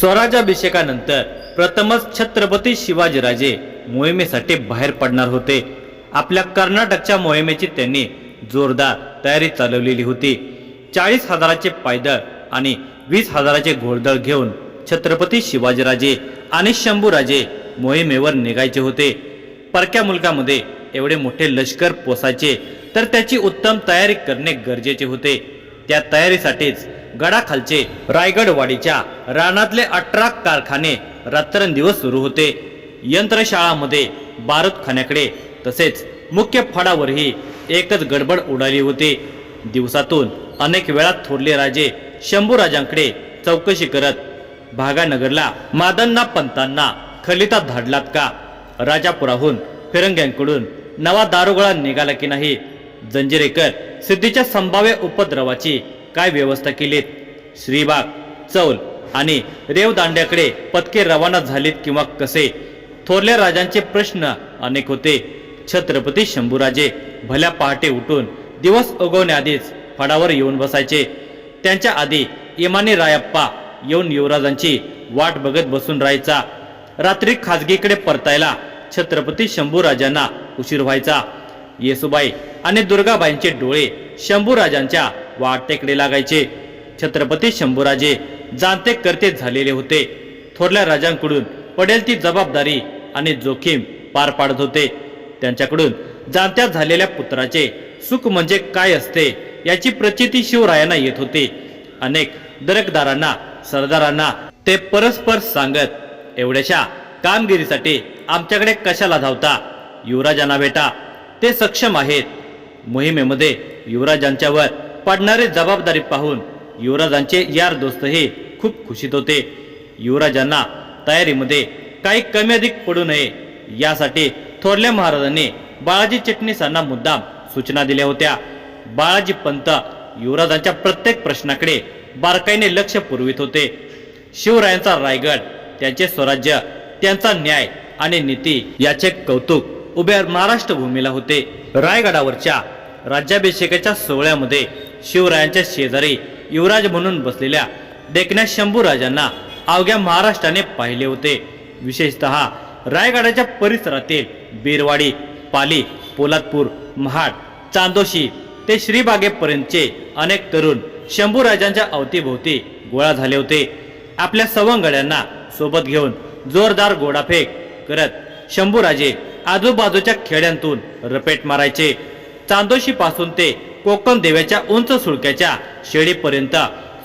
स्वराज्याभिषेकानंतर प्रथमच छत्रपती शिवाजीराजे मोहिमेसाठी बाहेर पडणार होते. आपल्या कर्नाटकच्या मोहिमेची त्यांनी जोरदार तयारी चालवलेली होती. चाळीस हजाराचे पायदळ आणि वीस हजाराचे घोडदळ घेऊन छत्रपती शिवाजीराजे आणि शंभूराजे मोहिमेवर निघायचे होते. परक्या मुलकामध्ये एवढे मोठे लष्कर पोसायचे तर त्याची उत्तम तयारी करणे गरजेचे होते. त्या तयारीसाठीच गडाखालचे रायगडवाडीच्या रानातले अठरा कारखाने रात्रंदिवस सुरू होते. यंत्रशाळामध्ये बारूदखान्याकडे तसेच मुख्य फडावरही एकच गडबड उडाली होती. दिवसातून अनेक वेळा थोरले राजे शंभूराजांकडे चौकशी करत भागानगरला मादन्ना पंतांना खलिता धाडलात का? राजापुराहून फिरंग्यांकडून नवा दारुगोळा निघाला की नाही? जंजिरेकर सिद्धीच्या संभाव्य उपद्रवाची काय व्यवस्था केलीत? श्रीबाग चौल आणि रेवदांड्याकडे पथके रवाना झालीत किंवा कसे? थोरल्या राजांचे प्रश्न अनेक होते. छत्रपती शंभूराजे भल्या पहाटे उठून दिवस उगवण्याआधीच फडावर येऊन बसायचे. त्यांच्या आधी इमानी रायप्पा येऊन युवराजांची वाट बघत बसून राहायचा. रात्री खाजगीकडे परतायला छत्रपती शंभूराजांना उशीर व्हायचा. येसुबाई आणि दुर्गाबाईंचे डोळे शंभूराजांच्या वाटेकडे लागायचे. छत्रपती शंभूराजे जाणते करते झालेले होते. थोरल्या राजांकडून पडेल ती जबाबदारी आणि जोखीम पार पाडत होते. त्यांच्याकडून जाणत्या झालेल्या पुत्राचे सुख म्हणजे काय असते याची प्रचिती शिवरायांना येत होती. अनेक दरकदारांना सरदारांना ते परस्पर सांगत एवढ्याशा कामगिरीसाठी आमच्याकडे कशाला धावता? युवराजांना भेटा. ते सक्षम आहेत. मोहिमेमध्ये युवराजांच्यावर पडणारी जबाबदारी पाहून युवराजांचे यार दोस्तही खूप खुशीत होते. युवराजांना तयारीमध्ये काही कमी अधिक पडू नये यासाठी थोरल्या महाराजांनी बाळाजी चिटणीसांना मुद्दाम सूचना दिल्या होत्या. बाळाजी पंत युवराजांच्या प्रत्येक प्रश्नाकडे बारकाईने लक्ष पुरवित होते. शिवरायांचा रायगड त्यांचे स्वराज्य त्यांचा न्याय आणि नीती याचे कौतुक उभ्या महाराष्ट्र भूमीला होते. रायगडावरच्या राज्याभिषेकाच्या सोहळ्यामध्ये शिवरायांच्या शेजारी युवराज म्हणून बसलेल्या देखण्या शंभूराजांना अवघ्या महाराष्ट्राने पाहिले होते. विशेषतः रायगडाच्या परिसरातील बीरवाडी पाली पोलादपूर महाड चांदोशी ते श्रीबागेपर्यंतचे अनेक तरुण शंभूराजांच्या अवतीभोवती गोळा झाले होते. आपल्या सवंगड्यांना सोबत घेऊन जोरदार गोडाफेक करत शंभूराजे आजूबाजूच्या खेड्यांतून रपेट मारायचे. चांदोशी पासून ते कोकण देव्याच्या उंच सुळक्याच्या शेडीपर्यंत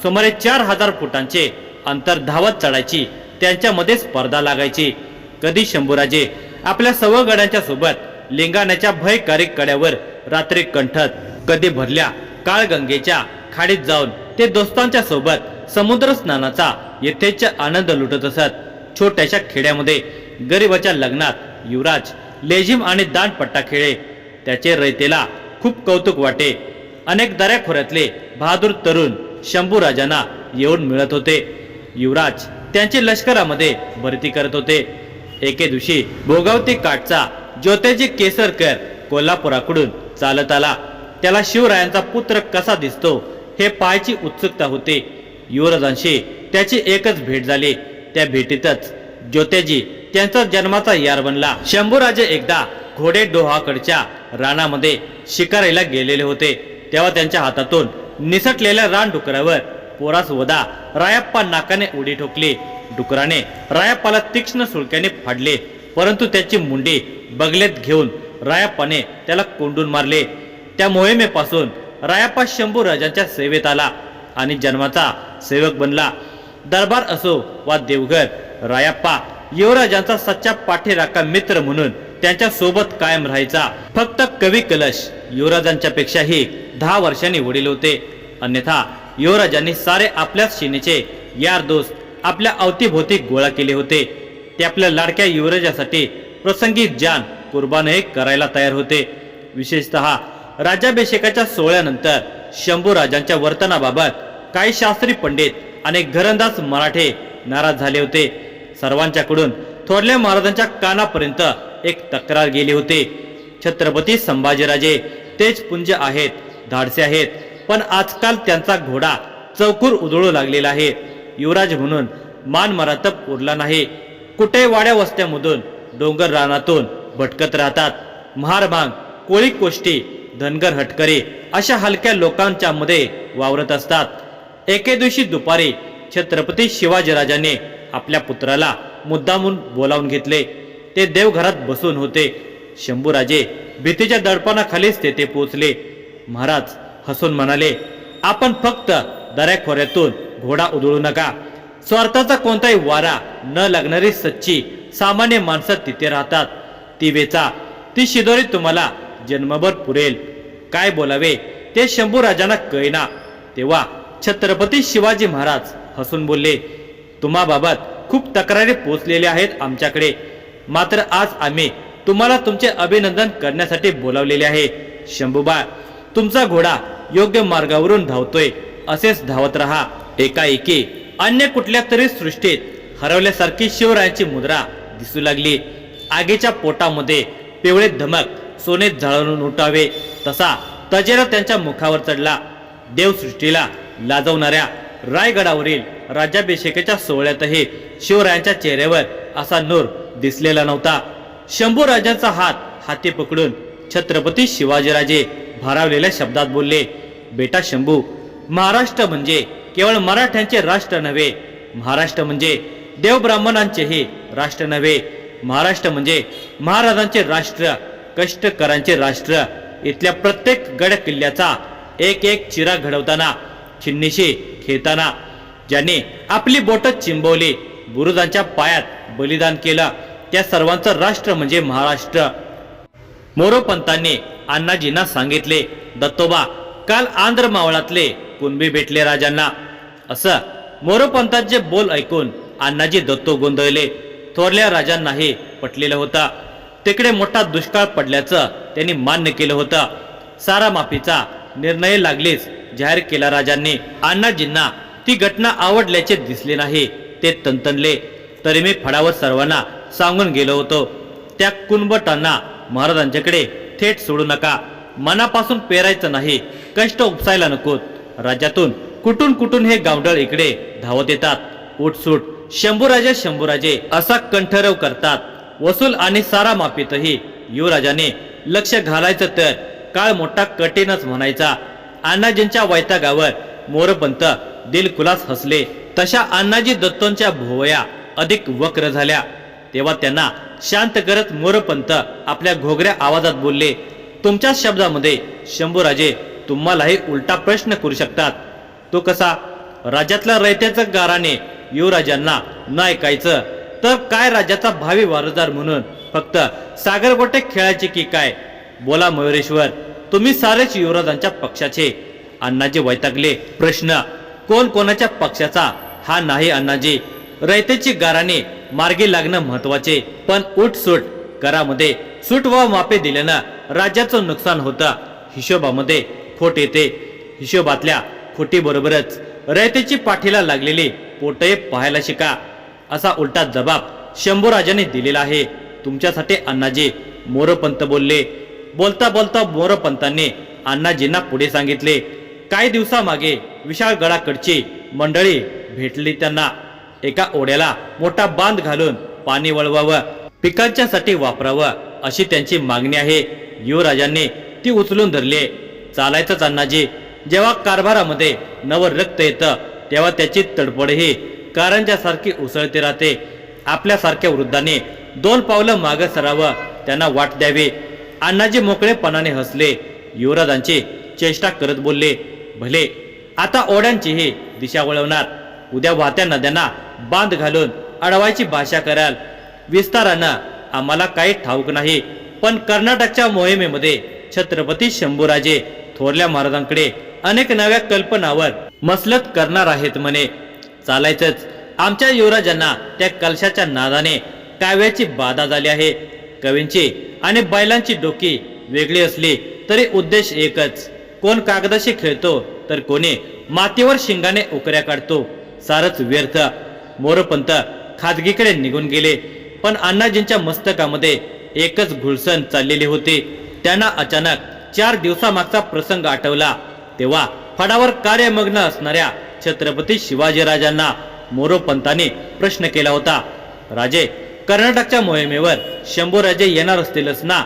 सुमारे चार हजार फुटांचे अंतर धावत चढायची त्यांच्यामध्ये स्पर्धा लागायची. कधी शंभूराजे आपल्या सवगड्यांच्या सोबत लिंगाण्याच्या भयकारी कड्यावर रात्री कंठत कधी भरल्या काळगंगेच्या खाडीत जाऊन ते दोस्तांच्या सोबत समुद्र स्नानाचा यथेच्छ आनंद लुटत असत. छोट्याशा खेड्यामध्ये गरिबाच्या लग्नात युवराज लेझिम आणि दांडपट्टा खेळे त्याचे रयतेला खूप कौतुक वाटे. अनेक दऱ्याखोऱ्यातले बहादूर तरुण शंभूराजांना येऊन मिळत होते. युवराज त्यांचे लष्करामध्ये भरती करत होते. एके दिवशी भोगावती काठचा ज्योतेजी केसरकर कोल्हापुराकडून चालत आला. त्याला शिवरायांचा पुत्र कसा दिसतो हे पाहायची उत्सुकता होती. युवराजांशी त्याची एकच भेट झाली. त्या भेटीतच ज्योतेजी त्यांचा जन्माचा यार बनला. शंभूराजे एकदा घोडे डोहाकडच्या रानामध्ये शिकारायला गेलेले होते. तेव्हा त्यांच्या हातातून निसटलेल्या रान डुकरावर पोरास वदा रायप्पा नाकाने उडी ठोकली. डुकराने रायप्पाला तीक्ष्ण सुळक्याने फाडले. परंतु त्याची मुंडी बगलेत घेऊन रायप्पाने त्याला कोंडून मारले. त्या मोहिमेपासून रायप्पा शंभू राजांच्या सेवेत आला आणि जन्माचा सेवक बनला. दरबार असो वा देवघर रायप्पा युवराजांचा सच्चा पाठीराखा मित्र म्हणून त्यांच्यासोबत कायम राहायचा. फक्त कवी कलश युवराजांच्या पेक्षाही दहा वर्षांनी वडील होते. अन्यथा युवराजांनी सारे आपल्याच शिनेचे यार दोस्त आपल्या अवतीभोवती गोळा केले होते. ते आपल्या लाडक्या युवराजासाठी प्रसंगी जान कुर्बानही करायला तयार होते. विशेषतः राज्याभिषेकाच्या सोहळ्यानंतर शंभू राजांच्या वर्तनाबाबत काही शास्त्री पंडित आणि घरंदाज मराठे नाराज झाले होते. सर्वांच्याकडून थोरल्या महाराजांच्या कानापर्यंत एक तक्रार गेली होती. छत्रपती संभाजीराजे तेज पुंज आहेत धाडसे आहेत पण आजकाल त्यांचा घोडा चौकूर उधळू लागलेला आहे. युवराज म्हणून मान मरातप उरला नाही. कुठे वाड्या वस्त्यामधून डोंगर रानातून भटकत राहतात. महारभांग कोळी कोष्टी धनगर हटकरी अशा हलक्या लोकांच्या मध्ये वावरत असतात. एके दिवशी दुपारी छत्रपती शिवाजीराजाने आपल्या पुत्राला मुद्दामून बोलावून घेतले. ते देवघरात बसून होते. शंभूराजे भीतीच्या दडपणाखालीच तेथे पोचले महाराज हसून म्हणाले आपण फक्त दऱ्याखोऱ्यातून घोडा उधळू नका. स्वार्थाचा कोणताही वारा न लागणारी सच्ची सामान्य माणसं तिथे राहतात. ती वेचा ती शिदोरी तुम्हाला जन्मभर पुरेल. काय बोलावे ते शंभूराजांना कळना कळेना. तेव्हा छत्रपती शिवाजी महाराज हसून बोलले तुम्हाबाबत खूप तक्रारी पोचलेल्या आहेत आमच्याकडे. मात्र आज आम्ही तुम्हाला तुमचे अभिनंदन करण्यासाठी बोलावलेले आहे. शंभूबा तुमचा घोडा योग्य मार्गावरून धावतोय असेच धावत राहा. एकाएकी अन्य कुठल्या तरी सृष्टीत हरवल्यासारखी शिवरायांची मुद्रा दिसू लागली. आगीच्या पोटामध्ये पिवळे धमक सोने झळून उठावे तसा तजेरा त्यांच्या मुखावर चढला. देवसृष्टीला लाजवणाऱ्या रायगडावरील राज्याभिषेकाच्या सोहळ्यातही शिवरायांच्या चेहऱ्यावर असा नूर दिसलेला नव्हता. शंभू राजांचा हात हाती पकडून छत्रपती शिवाजीराजे भारावलेल्या शब्दात बोलले बेटा शंभू महाराष्ट्र म्हणजे केवळ मराठ्यांचे राष्ट्र नव्हे महाराष्ट्र म्हणजे देव ब्राह्मणांचेही राष्ट्र नव्हे महाराष्ट्र म्हणजे महाराजांचे राष्ट्र कष्टकरांचे राष्ट्र. इथल्या प्रत्येक गड किल्ल्याचा एक एक चिरा घडवताना छिन्नीशी खेळताना ज्यांनी आपली बोट चिंबवली. बुरुजांच्या पायात बलिदान केलं. त्या सर्वांचं राष्ट्र म्हणजे महाराष्ट्र. मोरोपंतांनी अण्णाजींना सांगितले दत्तोबा काल आंध्र मावळातले कुणबी भेटले राजांना. असं मोरोपंतांचे बोल ऐकून अण्णाजी दत्तो गोंधळले. थोरल्या राजांनाही पटलेलं होतं. तिकडे मोठा दुष्काळ पडल्याचं त्यांनी मान्य केलं होतं. सारा माफीचा निर्णय लागलीच जाहीर केला राजांनी. अण्णाजींना ती घटना आवडल्याचे दिसले नाही. ते तंतनले तरी मी फडावर सर्वांना सांगून गेलो होतो. त्या कुणबटांना महाराजांच्याकडे थेट सोडू नका. मनापासून पेरायचं नाही. कष्ट उपसायला नकोत. राज्यातून कुठून कुठून हे गावडळ इकडे धावत येतात. उठसूट शंभूराजे शंभूराजे असा कंठरव करतात. वसूल आणि सारा माफीतही युवराजाने लक्ष घालायचं तर काळ मोठा कठीणच म्हणायचा. अण्णाजींच्या वैतागावर मोरपंत दिलखुलास हसले. तशा अण्णाजी दत्तोंच्या भोवया अधिक वक्र झाल्या. तेव्हा त्यांना शांत करत मोरपंत आपल्या घोगऱ्या आवाजात बोलले तुमच्या शब्दामध्ये शंभूराजे तुम्हालाही उलटा प्रश्न करू शकतात. तो कसा? राज्यातल्या रयत्याचं गाराने युवराजांना न ऐकायचं तर काय राज्याचा भावी वारसदार म्हणून? फक्त सागरगोटे खेळायचे की काय? बोला मयुरेश्वर तुम्ही सारेच युवराजांच्या पक्षाचे. अण्णाजी वैतागले. प्रश्न कोण कोणाच्या पक्षाचा हा नाही अण्णाजी. रयतेची गाराने मार्गी लागणं महत्त्वाचे पण उठसूट करामध्ये सूट व मापे दिल्यानं राज्याचं नुकसान होतं. हिशोबामध्ये फोट येते. हिशोबातल्या खोटीबरोबरच रयतेची पाठीला लागलेली पोटये पाहायला शिका. असा उलटा जबाब शंभूराजाने दिलेला आहे. तुमच्यासाठी अण्णाजी मोरपंत बोलले. बोलता बोलता मोरपंतांनी अण्णाजींना पुढे सांगितले. काही दिवसामागे विशाळगडाकडची मंडळी भेटली त्यांना. एका ओढ्याला मोठा बांध घालून पाणी वळवावं पिकांच्यासाठी वापरावं अशी त्यांची मागणी आहे. युवराजांनी ती उचलून धरली. चालायचंच अण्णाजी जेव्हा कारभारामध्ये नवं रक्त येतं तेव्हा त्याची तडफडही कारंजासारखी उसळते राहते. आपल्यासारख्या वृद्धाने दोन पावलं मागं सरावं त्यांना वाट द्यावी. अण्णाजी मोकळेपणाने हसले. युवराजांची चेष्टा करत बोलले भले. आता ओढ्यांची हे दिशा वळवणार. उद्या वाहत्या नद्यांना बांध घालून अडवायची भाषा कराल. विस्तारानं आम्हाला काही ठाऊक नाही. पण कर्नाटकच्या मोहिमेमध्ये छत्रपती शंभूराजे थोरल्या महाराजांकडे अनेक नव्या कल्पनावर मसलत करणार आहेत म्हणे. चालायचंच. आमच्या युवराजांना त्या कलशाच्या नादाने काव्याची बाधा झाली आहे. कवींची आणि बैलांची डोकी वेगळी असली तरी उद्देश एकच. कोण कागदाशी खेळतो तर कोणी मातीवर शिंगाने उकऱ्या काढतो. सारच व्यर्थ. मोरपंत खाजगीकडे निघून गेले. पण अण्णाजींच्या मस्तकामध्ये एकच घुळसण चाललेली होती. त्यांना अचानक चार दिवसामागचा प्रसंग आठवला. तेव्हा फडावर कार्यमग्न असणाऱ्या छत्रपती शिवाजीराजांना मोरोपंतांनी प्रश्न केला होता. राजे कर्नाटकच्या मोहिमेवर शंभूराजे येणार असतीलच ना?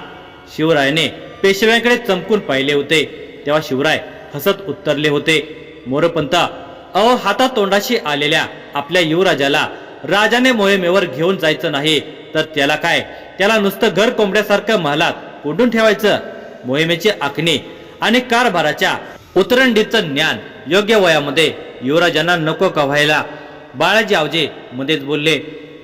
शिवरायाने पेशव्यांकडे चमकून पाहिले होते. तेव्हा शिवराय हसत उत्तरले होते. मोरपंत अहो हातातोंडाशी आलेल्या आपल्या युवराजाला राजाने मोहिमेवर घेऊन जायचं नाही तर त्याला काय? त्याला नुसतं घर कोंबड्यासारखं महालात कोंडून ठेवायचं? मोहिमेची आखणी आणि कारभाराच्या उतरंडीचं ज्ञान योग्य वयामध्ये युवराजांना नको कव्हायला बाळाजी आवजे मध्येच बोलले.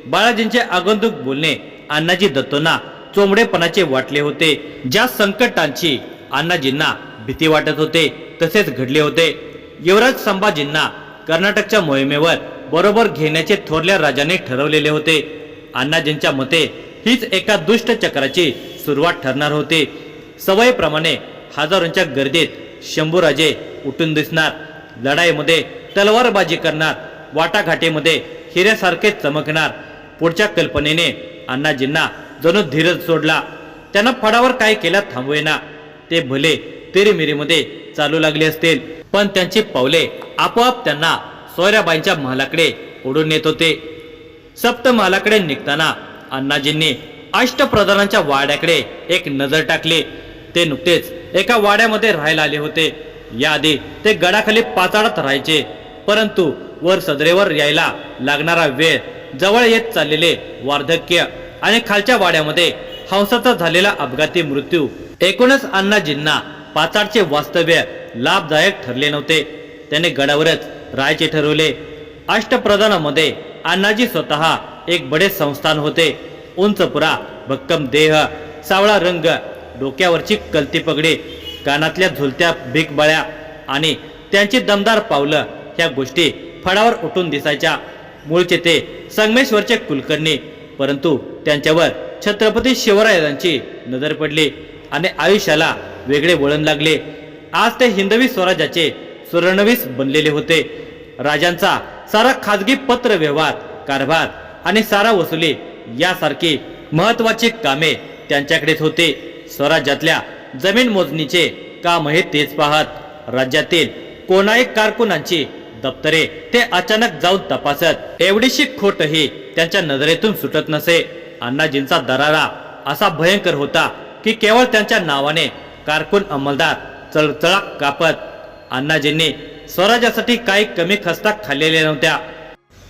बाळाजींचे आगंतुक बोलणे अण्णाजी दत्तोंना चोंबडेपणाचे वाटले होते. ज्या संकटांची अण्णाजींना भीती वाटत होते तसेच घडले होते. युवराज संभाजींना कर्नाटकच्या मोहिमेवर बरोबर घेण्याचे थोरल्या राजाने ठरवलेले होते. अण्णाजींच्या मते हीच एका दुष्ट चक्राची सुरुवात ठरणार होती. सवयीप्रमाणे हजारोंच्या गर्दीत शंभूराजे उठून दिसणार लढाईमध्ये तलवारबाजी करणार वाटाघाटीमध्ये हिऱ्यासारखे चमकणार. पुढच्या कल्पनेने अण्णाजींना जणू धीरज सोडला. त्यांना फडावर काय केला थांबवेना. ते भले तेरीमिरीमध्ये चालू लागले असतील. पण त्यांची पावले आपोआप त्यांना सोयऱ्याबाईंच्या महालाकडे ओढून येत होते. सप्तमालाकडे निघताना अण्णाजींनी अष्टप्रधानांच्या वाड्याकडे एक नजर टाकली. ते नुकतेच एका वाड्यामध्ये राहायला आले होते. याआधी ते गडाखाली पाचाडत राहायचे. परंतु वर सदरेवर यायला लागणारा वेळ जवळ येत चाललेले वार्धक्य आणि खालच्या वाड्यामध्ये हंसाचा झालेला अपघाती मृत्यू एकूणच अण्णाजींना पाचाडचे वास्तव्य लाभदायक ठरले नव्हते. त्याने गडावरच राहायचे ठरवले. अष्टप्रधानामध्ये अण्णाजी स्वतः एक बडे संस्थान होते. उंचपुरा भक्कम देह सावळा रंग डोक्यावरची कलती पगडी कानातल्या झुलत्या भिकबळ्या आणि त्यांची दमदार पावलं ह्या गोष्टी फडावर उठून दिसायच्या. मूळचे ते संगमेश्वरचे कुलकर्णी परंतु त्यांच्यावर छत्रपती शिवरायांची नजर पडली. आणि आयुष्याला वेगळे वळण लागले. आज ते हिंदवी स्वराज्याचे सुवर्णवीस बनलेले होते. राजांचा सारा खाजगी पत्र व्यवहार कारभार आणि सारा वसुली यासारखी महत्वाची कामे त्यांच्याकडेच होते. स्वराज्यातल्या जमीन मोजणीचे कामही तेच पाहत राज्यातील कोणाही कारकुनांची दप्तरे ते अचानक जाऊन तपासत एवढीशी खोटही त्यांच्या नजरेतून सुटत नसे. अण्णाजींचा दरारा असा भयंकर होता. की केवळ त्यांच्या नावाने कारकून अंमलदार चळचळा कापत अण्णाजींनी स्वराज्यासाठी काही कमी खस्ता खाल्लेल्या नव्हत्या.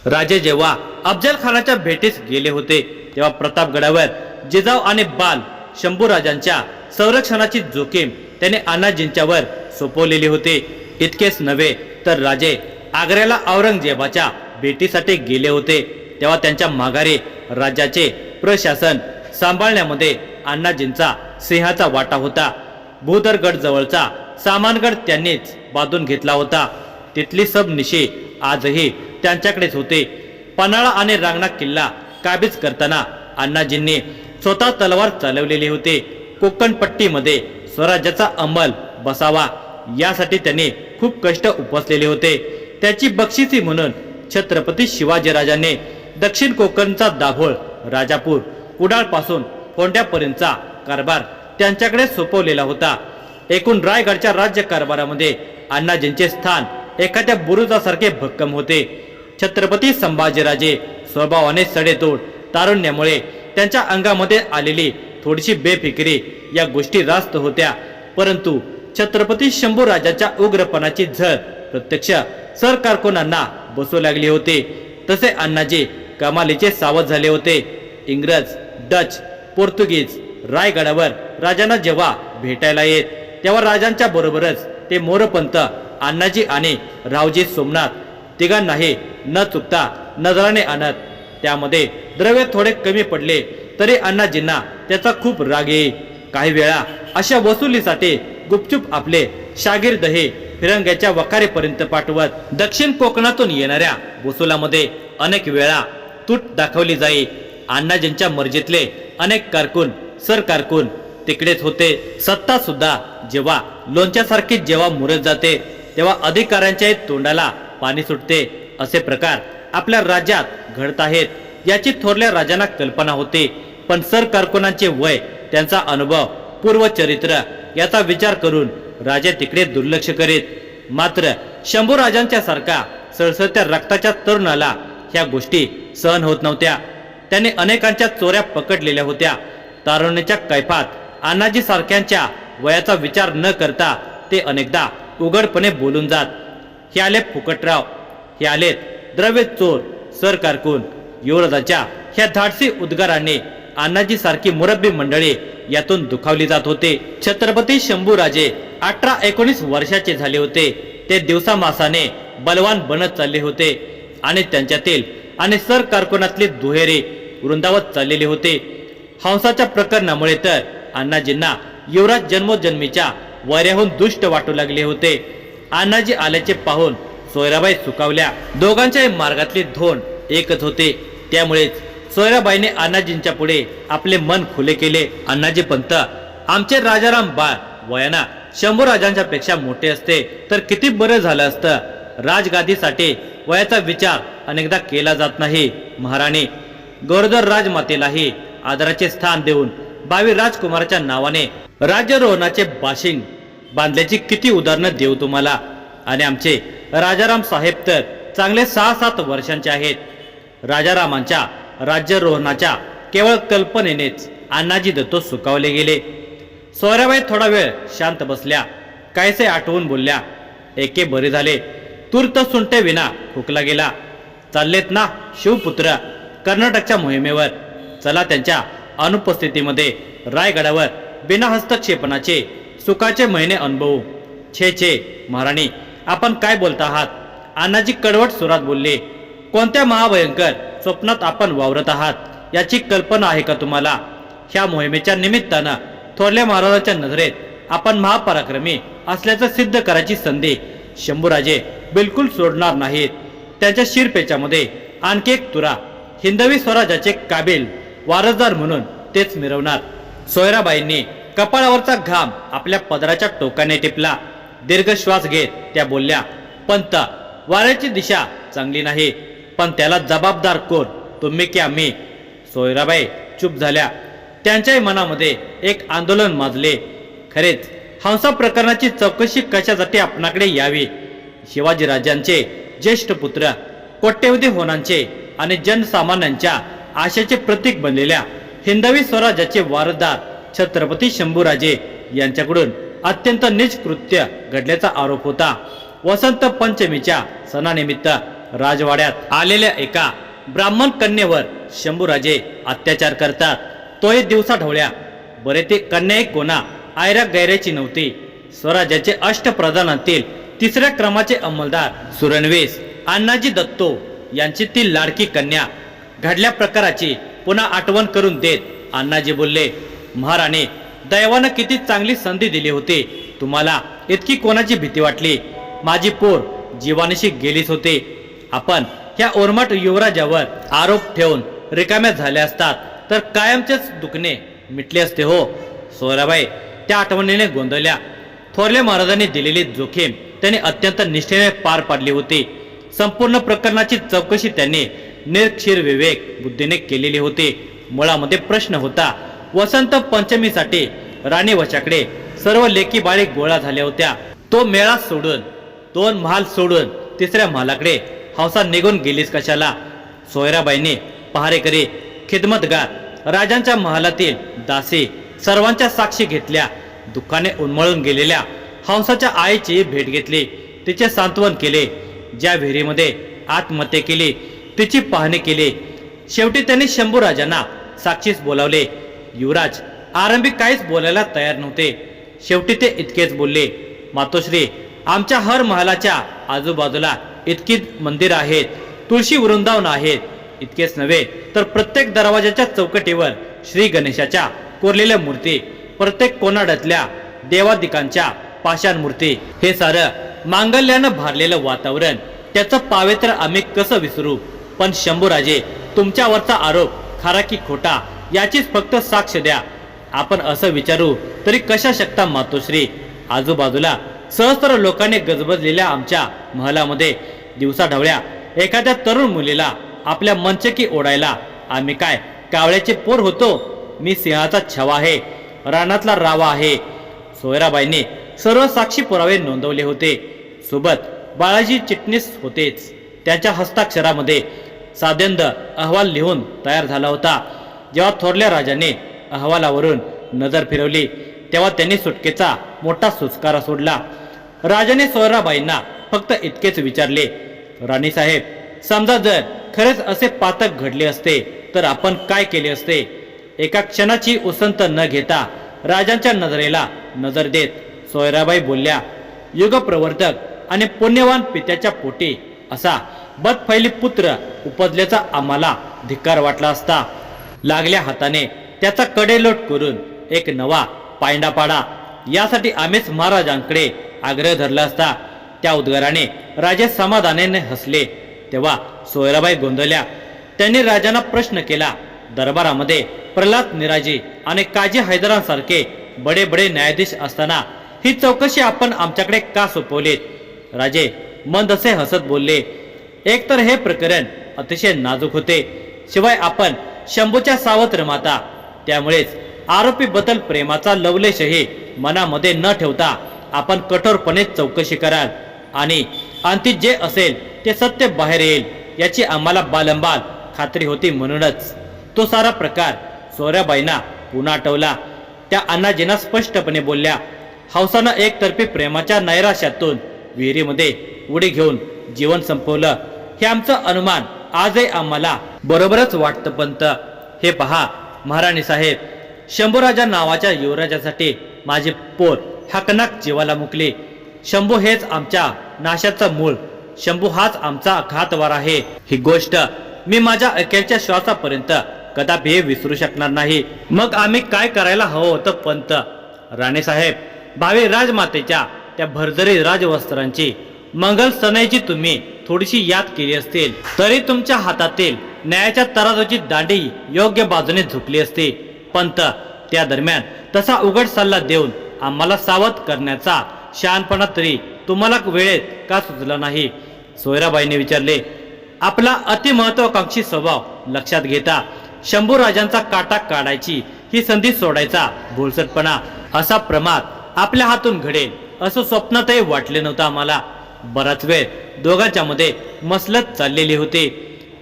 राजे जेव्हा अफजल खानाच्या भेटीस गेले होते तेव्हा प्रतापगडावर जिजाऊ आणि बाल शंभू राजांच्या संरक्षणाची जोखीम त्याने अण्णाजींच्यावर सोपवलेली होती. इतकेच नव्हे तर राजे आग्र्याला औरंगजेबाच्या भेटीसाठी गेले होते. तेव्हा त्यांच्या माघारी राज्याचे प्रशासन सांभाळण्यामध्ये अण्णाजींचा सिंहाचा वाटा होता. भूदरगड जवळचा सामानगड त्यांनीच बांधून घेतला होता. तिथली सबनिशी आजही त्यांच्याकडेच होते. पन्हाळा आणि रांगणा किल्ला काबीज करताना अण्णाजींनी स्वतः तलवार चालवलेली होती. कोकणपट्टीमध्ये स्वराज्याचा अंमल बसावा यासाठी त्यांनी खूप कष्ट उपसलेले होते. त्याची बक्षिसी म्हणून छत्रपती शिवाजीराजांनी दक्षिण कोकणचा दाभोळ राजापूर कुडाळपासून फोंड्यापर्यंतचा कारभार त्यांच्याकडे सोपवलेला होता. एकूण रायगडच्या राज्य कारभारामध्ये अण्णाजींचे स्थान एखाद्या बुरुजासारखे भक्कम होते. छत्रपती संभाजीराजे स्वभावाने सडेतोड तारुण्यामुळे त्यांच्या अंगामध्ये आलेली थोडीशी बेफिकिरी या गोष्टी रास्त होत्या. परंतु छत्रपती शंभू राजाच्या उग्रपणाची झळ प्रत्यक्ष सरकारकोनांना बसू लागली होती. तसे अण्णाजी कमालीचे सावध झाले होते. इंग्रज डच पोर्तुगीज रायगडावर राजांना जेव्हा भेटायला येत तेव्हा राजांच्या बरोबरच ते मोरपंत अण्णाजी आणि रावजी सोमनाथ तिघांनाही न चुकता नजराने आणत त्यामध्ये द्रव्य थोडे कमी पडले तरी अण्णाजींना त्याचा खूप राग येई. काही वेळा अशा वसुलीसाठी गुपचूप आपले शागिर्दही फिरंग्याच्या वखारेपर्यंत पाठवत दक्षिण कोकणातून येणाऱ्या वसुलामध्ये अनेक वेळा तूट दाखवली जाई. अण्णाजींच्या मर्जीतले अनेक कारकून सर कारकून तिकडेच होते. सत्ता सुद्धा जेव्हा लोणच्यासारखी जेव्हा मुरत जाते तेव्हा अधिकाऱ्यांच्या तोंडाला पाणी सुटते. असे प्रकार आपल्या राज्यात घडत आहेत. याची थोरल्या राजांना कल्पना होती. पण सर कारकुनांचे वय त्यांचा अनुभव पूर्वचरित्र याचा विचार करून राजे तिकडे दुर्लक्ष करीत. मात्र शंभू राजांच्या सारखा सळसळत्या रक्ताच्या तरुणाला ह्या गोष्टी सहन होत नव्हत्या. त्याने अनेकांच्या चोऱ्या पकडलेल्या होत्या. तारुण्याच्या कैफात अण्णाजी सारख्यांच्या वयाचा विचार न करता ते अनेकदा उघडपणे बोलून जात. हे आले फुकटराव हे आलेत द्रव्य चोर सर कारकून. युवराजाच्या ह्या धाडसी उद्गाराने अण्णाजी सारखी मुरब्बी मंडळी यातून दुखावली जात होते. छत्रपती शंभूराजे अठरा एकोणीस वर्षाचे झाले होते. ते दिवसामासाने बलवान बनत चालले होते आणि त्यांच्यातील आणि सर कारकुनातले दुहेरी वृंदावत चाललेले होते. हंसाच्या प्रकरणामुळे तर अण्णाजींना युवराज जन्मोजन्मीच्या वाऱ्याहून दुष्ट वाटू लागले होते. अण्णाजी आल्याचे पाहून सोयराबाई सुकावल्या. दोघांच्याही मार्गातले धोन एकच होते. त्यामुळेच सोयराबाईने अण्णाजींच्या पुढे आपले मन खुले केले. अण्णाजी पंत आमचे राजाराम बाळ वयाना शंभू राजांच्या पेक्षा मोठे असते तर किती बरं झालं असतं? राजगादीसाठी वयाचा विचार अनेकदा केला जात नाही. महाराणी गरोदर राजमातेलाही आदराचे स्थान देऊन बावी राजकुमाराच्या नावाने राज्यरोहणाचे बाशिंग बांधल्याची किती उदाहरणं देऊ तुम्हाला? आणि आमचे राजाराम साहेब तर चांगले सहा सात वर्षांचे आहेत. राजारामांच्या राज्यरोहणाच्या केवळ कल्पनेनेच अण्णाजी दत्तो सुकावले गेले. सोयराबाई थोडा वेळ शांत बसल्या कायसे आठवून बोलल्या एके बरे झाले. तूर्त सुंटे विना हुकला गेला. चाललेत ना शिवपुत्र. कर्नाटकच्या मोहिमेवर. चला त्यांच्या अनुपस्थितीमध्ये रायगडावर बिना हस्तक्षेपणाचे सुखाचे महिने अनुभवू. छे छे महाराणी आपण काय बोलता आहात? अण्णाजी कडवट सुरात बोलले कोणत्या महाभयंकर स्वप्नात आपण वावरत आहात? याची कल्पना आहे का तुम्हाला? ह्या मोहिमेच्या निमित्तानं थोरल्या महाराजांच्या नजरेत आपण महापराक्रमी असल्याचं सिद्ध करायची संधी शंभूराजे बिलकुल सोडणार नाहीत. त्यांच्या शिरपेचामध्ये आणखी एक तुरा हिंदवी स्वराज्याचे काबिल वारसदार म्हणून तेच मिरवणार. सोयराबाईंनी कपाळावरचा घाम आपल्या पदराच्या टोकाने टिपला. दीर्घ श्वास घेत त्या बोलल्या पंत वाऱ्याची दिशा चांगली नाही पण त्याला जबाबदार कोण? तुम्ही की आम्ही? सोयराबाई चूप झाल्या. त्यांच्याही मनामध्ये एक आंदोलन माजले. खरेच हंसा प्रकरणाची चौकशी कशासाठी आपणाकडे यावी? शिवाजी राजांचे ज्येष्ठ पुत्र कोट्यवधी होनांचे आणि जनसामान्यांच्या आशेचे प्रतीक बनलेल्या हिंदवी स्वराज्याचे वारसदार छत्रपती शंभूराजे यांच्याकडून अत्यंत नीच कृत्य घडल्याचा आरोप होता. वसंत पंचमीच्या सणानिमित्त राजवाड्यात आलेल्या एका ब्राह्मण कन्येवर शंभूराजे अत्याचार करतात. तोही दिवसा ढवळ्या बरे ते कन्या एक कोणा आयऱ्या गैऱ्याची नव्हती. स्वराज्याचे अष्टप्रधानातील तिसऱ्या क्रमाचे अंमलदार सुरणवेस अण्णाजी दत्तो यांची ती लाडकी कन्या घडल्या प्रकाराची पुन्हा आठवण करून देत अण्णाजी बोलले महाराणे दैवानं किती चांगली संधी दिली होती. तुम्हाला इतकी कोणाची भीती वाटली? माझी पोर जीवानिशी गेलीच होते. आपण ह्या ओरमट युवराजावर आरोप ठेवून रिकाम्या झाल्या असतात. तर कायमचेच दुखणे मिटले असते हो. सोयराबाई त्या आठवणीने गोंधळल्या. थोरल्या महाराजांनी दिलेली जोखीम त्याने अत्यंत निष्ठेने पार पाडली होती. संपूर्ण प्रकरणाची चौकशी त्यांनी निर्क्षीर विवेक बुद्धीने केलेली होती. मुळामध्ये प्रश्न होता वसंत पंचमीसाठी राणी वशाकडे सर्व लेकी बाळी गोळा झाल्या होत्या. तो मेळा सोडून दोन महाल सोडून तिसऱ्या महालाकडे हंसा निघून गेलीस कशाला? सोयराबाईने पहारेकरी खिदमतगार राजांच्या महालातील दासी सर्वांच्या साक्षी घेतल्या. दुःखाने उन्मळून गेलेल्या हंसाच्या आईची भेट घेतली. तिचे सांत्वन केले. ज्या विहिरीमध्ये आत्महत्या केली तिची पाहणी केली. शेवटी त्यांनी शंभू राजांना साक्षीस बोलावले. युवराज आरंभी काहीच बोलायला तयार नव्हते. शेवटी ते इतकेच बोलले मातोश्री आमच्या हर महालाच्या आजूबाजूला इतकी मंदिर आहेत तुळशी वृंदावन आहेत इतकेच नव्हे तर प्रत्येक दरवाजाच्या चौकटीवर श्री गणेशाच्या कोरलेल्या मूर्ती प्रत्येक कोनाड्यातल्या देवादिकांच्या पाषाण मूर्ती. हे सारं मांगल्यानं भारलेलं वातावरण. त्याचं पावित्र आम्ही कसं विसरू? पण शंभूराजे तुमच्यावरचा आरोप खरा की खोटा याचीच फक्त साक्ष द्या. आपण असं विचारू तरी कशा शकता मातोश्री? आजूबाजूला सहस्त्र लोकांनी गजबजलेल्या आमच्या महलामध्ये दिवसा ढवळ्या एखाद्या तरुण मुलीला आपल्या मंचकी ओढायला आम्ही काय कावळ्याचे पोर होतो? मी सिंहाचा छवा आहे रानातला रावा आहे. सोयराबाईंनी सर्व साक्षी पुरावे नोंदवले होते. सोबत बाळाजी चिटणीस होतेच. त्याच्या हस्ताक्षरामध्ये साध्यंद अहवाल लिहून तयार झाला होता. जेव्हा थोरल्या राजाने अहवालावरून नजर फिरवली तेव्हा त्यांनी सुटकेचा मोठा सुस्कारा सोडला. राजाने सोयराबाईंना फक्त इतकेच विचारले राणीसाहेब समजा जर खरेच असे पातक घडले असते तर आपण काय केले असते? एका क्षणाची उसंत न घेता राजांच्या नजरेला नजर देत सोयराबाई बोलल्या युगप्रवर्तक आणि पुण्यवान पित्याच्या पोटी असा बदफैली पुत्र उपजल्याचा आम्हाला धिक्कार वाटला असता. लागल्या हाताने त्याचा कडेलोट करून एक नवा पायंडा पाडा. यासाठी आम्हीच महाराजांकडे आग्रह धरला असता. त्या उद्गाराने राजे समाधानाने हसले. तेव्हा सोयराबाई गोंधळल्या. त्यांनी राजांना प्रश्न केला. दरबारामध्ये प्रल्हाद निराजी आणि काजी हैदरांसारखे बडे बडे न्यायाधीश असताना ही चौकशी आपण आमच्याकडे का सोपवलीत? राजे मंद असे हसत बोलले एकतर हे प्रकरण अतिशय नाजूक होते. शिवाय आपण शंभूच्या सावत्र माता त्यामुळेच आरोपीबद्दल प्रेमाचा लवलेशही मनामध्ये न ठेवता आपण कठोरपणे चौकशी कराल. आणि अंतिम जे असेल ते सत्य बाहेर येईल याची आम्हाला बालंबाल खात्री होती म्हणूनच. तो सारा प्रकार सोऱ्याबाईंना पुन्हा आठवला. त्या अण्णाजींना स्पष्टपणे बोलल्या हौसानं एकतर्फी प्रेमाच्या नैराश्यातून विहिरीमध्ये उडी घेऊन जीवन संपवलं. हे आमचं अनुमान आजही आम्हाला बरोबरच वाटतं पंत. हे पहा महाराणी साहेब शंभूराजा नावाच्या युवराजासाठी माझे पोर हकनाक जीवाला मुकले. शंभू हेच आमच्या नाशाचं मूळ. शंभू हाच आमचा घातवार आहे. ही गोष्ट मी माझ्या अखेरच्या श्वासापर्यंत कदापि विसरू शकणार नाही. मग आम्ही काय करायला हवं होतं पंत? राणे साहेब भावी राजमातेच्या त्या भरजरी राजवस्त्रांची. मंगल सणाईची तुम्ही थोडीशी याद केली असतील तरी तुमच्या हातातील न्यायाच्या तराजूची दांडी योग्य बाजूने झुकली असते. पंत त्या दरम्यान तसा उघड सल्ला देऊन आम्हाला सावध करण्याचा शहाणपणा तरी तुम्हाला वेळेत का सुचला नाही? सोयराबाईने विचारले आपला अतिमहत्वाकांक्षी स्वभाव लक्षात घेता शंभू राजांचा काटा काढायची ही संधी सोडायचा भोलसटपणा असा प्रमाद आपल्या हातून घडेल. असं स्वप्नातही वाटले नव्हतं आम्हाला. बराच वेळ दोघांच्या मध्ये मसलत चाललेली होती.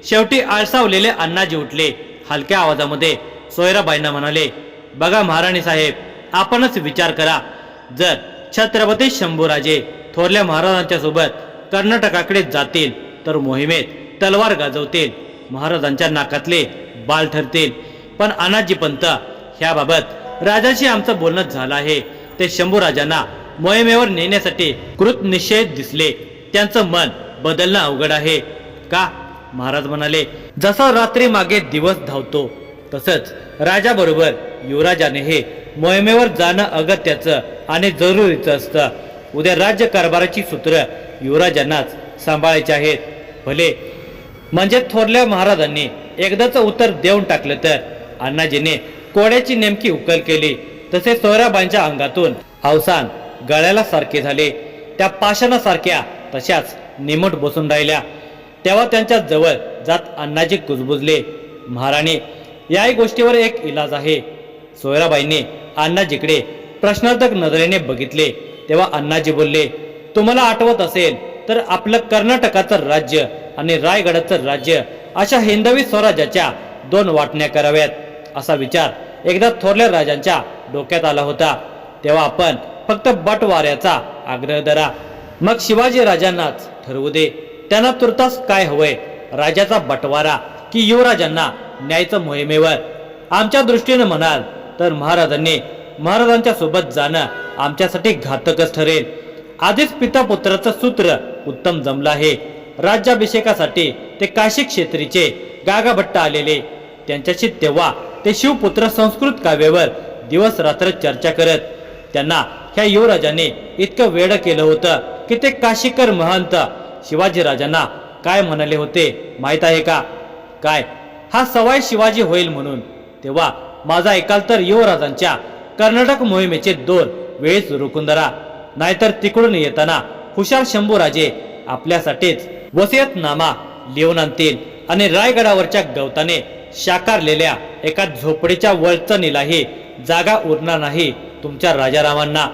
शेवटी आळसावलेले अण्णाजी उठले. हलक्या आवाजामध्ये सोयराबाईंना म्हणाले बघा महाराणी साहेब आपणच विचार करा. जर छत्रपती शंभूराजे थोरल्या महाराजांच्या सोबत कर्नाटकाकडे जातील तर मोहिमेत तलवार गाजवतील महाराजांच्या नाकातले बाल ठरतील. पण अनाजी पंत ह्याबाबत राजाशी आमचं बोलणं झालं आहे. ते शंभूराजांना मोहिमेवर नेण्यासाठी कृत निश्चय दिसले. त्यांचं मन बदलणं अवघड आहे. का? महाराज म्हणाले जसा रात्री मागे दिवस धावतो तसंच राजाबरोबर युवराजाने हे मोहिमेवर जाणं अगत्याचं आणि जरुरीचं असतं. उद्या राज्य कारभाराची सूत्र युवराजांनाच सांभाळायची आहेत. भले म्हणजे थोरल्या महाराजांनी एकदाच उत्तर देऊन टाकलं तर अण्णाजीने कोड्याची नेमकी उकल केली. तसे सोयराबाईंच्या अंगातून अवसान गळ्याला सारखे झाले. त्या पाषाणासारख्या तशाच निमट बसून राहिल्या. तेव्हा त्यांच्या जवळ जात अण्णाजी कुजबुजले महाराणी याही गोष्टीवर एक इलाज आहे. सोयराबाईंनी अण्णाजीकडे प्रश्नार्थक नजरेने बघितले. तेव्हा अण्णाजी बोलले तुम्हाला आठवत असेल तर आपलं कर्नाटकाचं राज्य आणि रायगडाचं राज्य अशा हिंदवी स्वराज्याच्या दोन वाटण्या कराव्यात. असा विचार एकदा थोरल्या राजांच्या डोक्यात आला होता. तेव्हा आपण फक्त बटवाऱ्याचा आग्रह धरा. मग शिवाजी राजांनाच ठरवू दे. त्यांना तुर्तास काय हवंय? राजाचा बटवारा की युवराजांना न्यायचं मोहिमेवर? आमच्या दृष्टीनं म्हणाल तर महाराजांनी महाराजांच्या सोबत जाणं आमच्यासाठी घातकच ठरेल. आधीच पिता पुत्राचं सूत्र उत्तम जमलं आहे. राज्याभिषेकासाठी ते काशी क्षेत्रीचे गागाभट्ट आलेले. त्यांच्याशी तेव्हा ते शिवपुत्र संस्कृत काव्यावर दिवस रात्र चर्चा करत. त्यांना ह्या युवराजाने इतकं वेळ केलं होतं की ते काशीकर महंत शिवाजी राजांना काय म्हणाले होते माहीत आहे का? काय? हा सवाय शिवाजी होईल म्हणून. तेव्हा माझा ऐकाल तर युवराजांच्या कर्नाटक मोहिमेचे दोन वेळेस रोखून धरा. नाहीतर तिकडून येताना हुशार शंभूराजे आपल्यासाठीच वसियतनामा लिहून आणतील आणि रायगडावरच्या गवताने शाकारलेल्या एका झोपडीच्या वळचणीलाही जागा उरणार नाही. तुमच्या राजारामांना